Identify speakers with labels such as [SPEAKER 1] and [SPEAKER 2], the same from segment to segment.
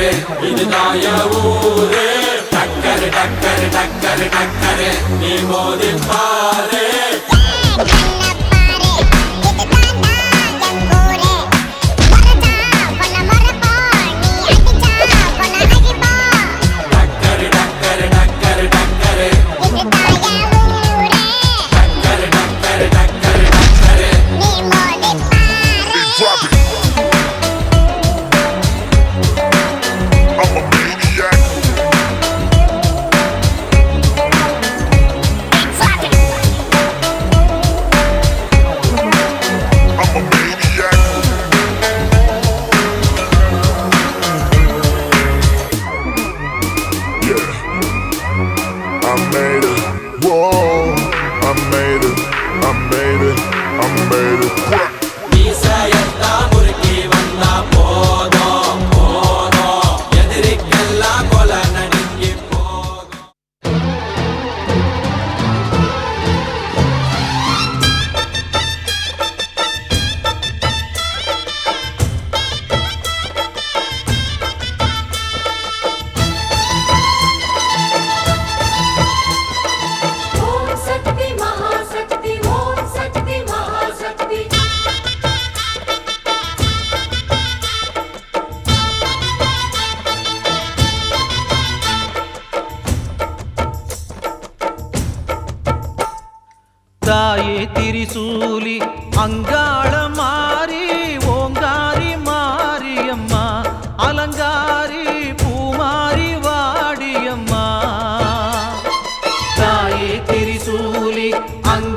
[SPEAKER 1] டக்கரு இதுதான் ஊரு. டக்கரு டக்கரு டக்கரு டக்கரு நீ மோதி
[SPEAKER 2] തിരിസൂലി അങ്ങ്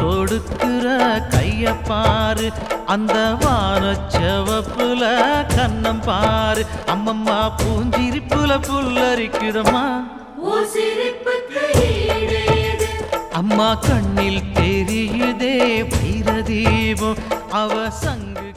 [SPEAKER 2] தொடுக்கிற கைய பாரு. அந்த வான செவப்புல கண்ணம் பாரு. அம்மம்மா பூஞ்சிரிப்புல
[SPEAKER 3] புல்லரிக்கிறம்மா
[SPEAKER 2] அம்மா கண்ணில் தெரியுதே
[SPEAKER 1] வீர தீபம் அவ சங்கு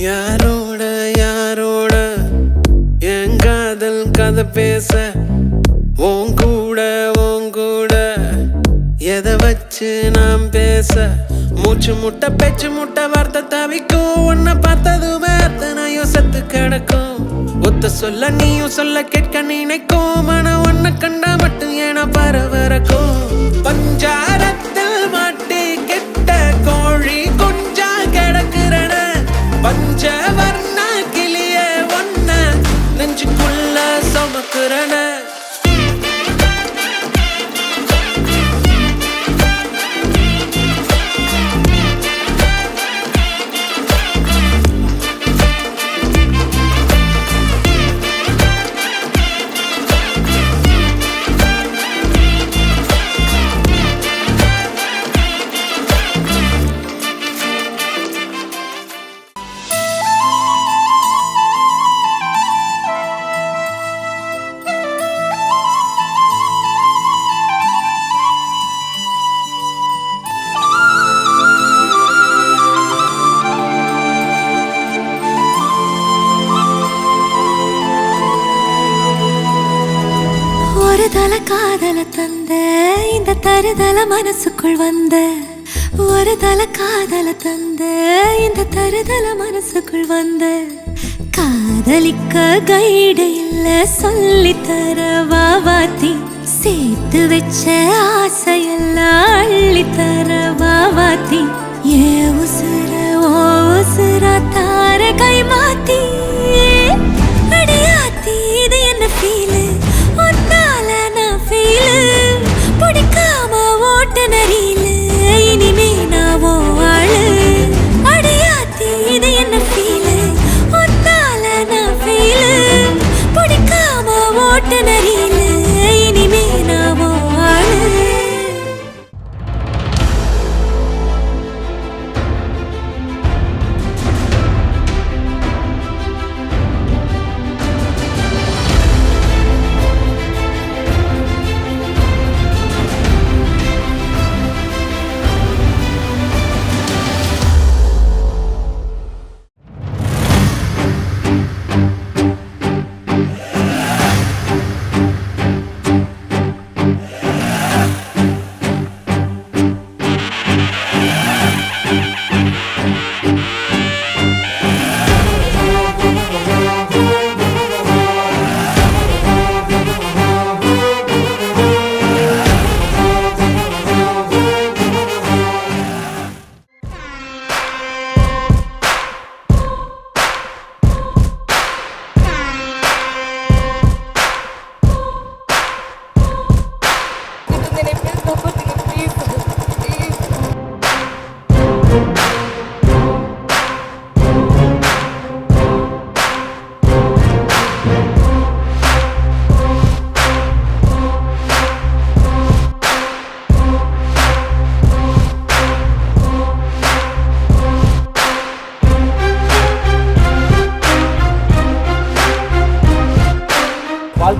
[SPEAKER 4] யாரோட யாரோட? என் காதல் கதை பேச. உன் கூட உன் கூட. எதை வச்சு நாம் பேச? மூச்சு முட்டை பேச்சு முட்டை வார்த்தை தவிக்கும். உன்னை வார்த்தை அத்தனையும் செத்து கிடக்கும். ஒத்த சொல்ல நீயும் சொல்ல கேட்க
[SPEAKER 5] தருதல காதல தந்த இந்த தருதல மனசுக்குள் வந்த. ஒரு தல காதல தந்த இந்த தருதல மனசுக்குள் வந்த. காதலிக்க கைடு இல்ல சொல்லி தர வாவாத்தி சேர்த்து வச்ச ஆசையெல்லாம் அள்ளி தர வாவாத்தி ஏ உசுர ஓ உசுர தார கை மாத்தி.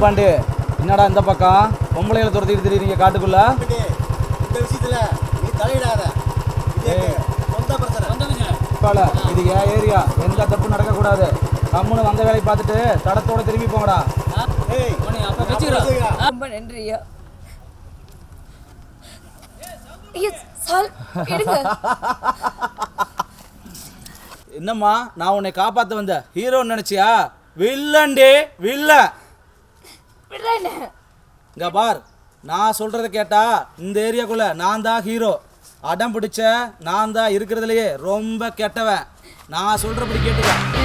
[SPEAKER 6] பால்பாண்டு என்னடா இந்த பக்கம்? பொம்பளைகளை துரத்திட்டு திரியுறீங்க காட்டுக்குள்ள?
[SPEAKER 7] இந்த விஷயத்துல நீ தலையிடாத இது
[SPEAKER 6] என் ஏரியா எந்த தப்பு நடக்கக்கூடாது. கம்முன்னு வந்த வேலையை பார்த்துட்டு தடத்தோட திரும்பி போங்கடா.
[SPEAKER 8] ரொம்ப நன்றி ஐயா ஐயா சால் எடுங்க.
[SPEAKER 6] என்னம்மா நான் உன்னை காப்பாற்ற வந்த. ஹீரோன்னு நினைச்சியா? வில்லன்டே வில்லன்
[SPEAKER 8] விடுறேன்
[SPEAKER 6] இங்க பார் நான் சொல்றத கேட்டா இந்த ஏரியாக்குள்ள நான் தான் ஹீரோ அடம் பிடிச்ச நான் தான் இருக்கிறதுலையே ரொம்ப கெட்டவன். நான் சொல்றபடி கேட்டுக்க.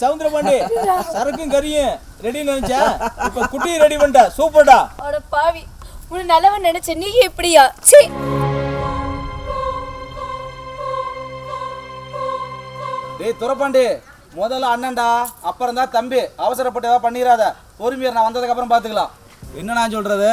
[SPEAKER 7] சவுந்தர பாண்டி சரக்கும் கறியும் ரெடி நினைச்சா இப்ப குட்டியும் ரெடி பண்ணிட்ட. சூப்பர்டா.
[SPEAKER 8] அட பாவி உன்னை நல்லவன் நினைச்ச நீ எப்படியா சீ
[SPEAKER 6] டேய் துறப்பாண்டி முதல்ல அண்ணன்டா அப்புறம் தான் தம்பி. அவசரப்பட்டு ஏதாவது பண்ணிடாத பொறுமையா நான் வந்ததுக்கு அப்புறம் பார்த்துக்கலாம் என்ன நான் சொல்றது?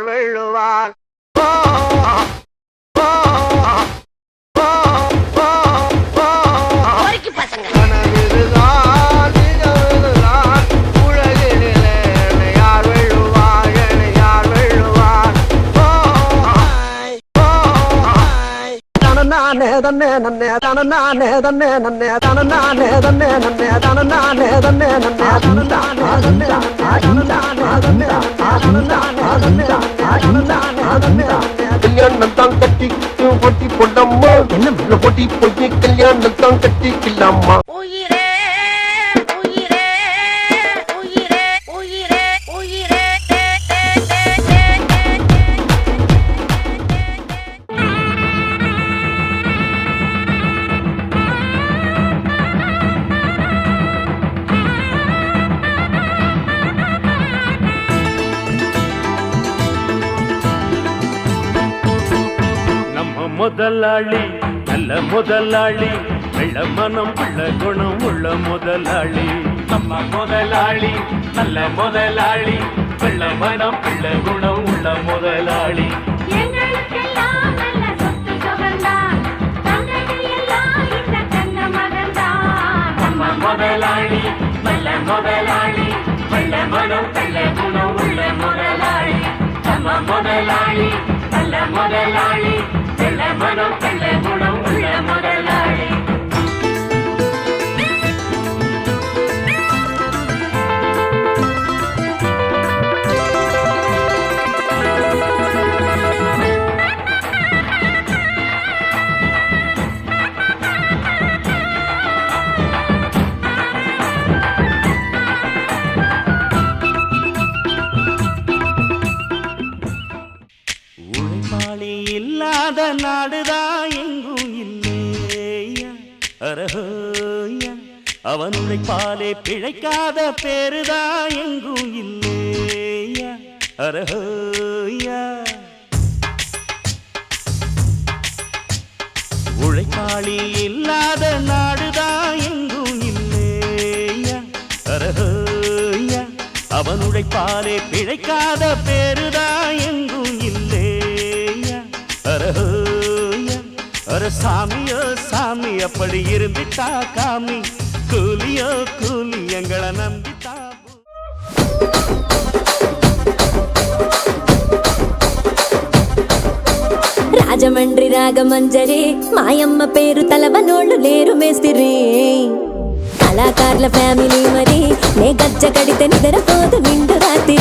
[SPEAKER 9] வள்ளுவார் தனநானே தன்னே நன்னே தனநானே தன்னே நன்னே தனநானே தன்னே நன்னே தனநானே தன்னே நன்னே தனநானே தன்னே தனநானே தன்னே தனநானே தன்னே தனநானே தன்னே கல்யாணம் தான் கட்டி போட்டி போடம்மா என்ன போட்டி போய் கல்யாணம் தான் கட்டிக்கலாமா
[SPEAKER 10] முதலாளி நல்ல முதலாளி. வெள்ள மனம் உள்ள குணம் உள்ள முதலாளி. நம்ம முதலாளி நல்ல முதலாளி. வெள்ள மனம் உள்ள குணம் உள்ள முதலாளி.
[SPEAKER 5] நல்ல
[SPEAKER 10] முதலாளி நல்ல முதலாளி. வெள்ள மனம் உள்ள குணம் உள்ள முதலாளி. நம்ம முதலாளி நல்ல முதலாளி. మనం పెళ్ళే గుణం நாடுதான் எங்கும் இல்லையா? அரஹோயா அவன் உழைப்பாலே பிழைக்காத பேருதான் எங்கும் இல்லையா? அரஹோயா. உழைப்பாளி இல்லாத நாடுதான் எங்கும் இல்லையா? அரஹோயா அவன் உழைப்பாலே பிழைக்காத பேருதான் எங்கும் சாமியோ சாமி அப்படி இருந்துட்டா காமி கூலியோ கூலி எங்களை நம்பித்தா
[SPEAKER 11] రాజమండ్రి రాగమంజరి మాయమ్మ పేరు తలవనోళ్ళు లేరు మేస్తిరి కళాకారుల ఫ్యామిలీ మరి నే గజ్జ కడితే నిద్రపోదు నిండు రాత్రి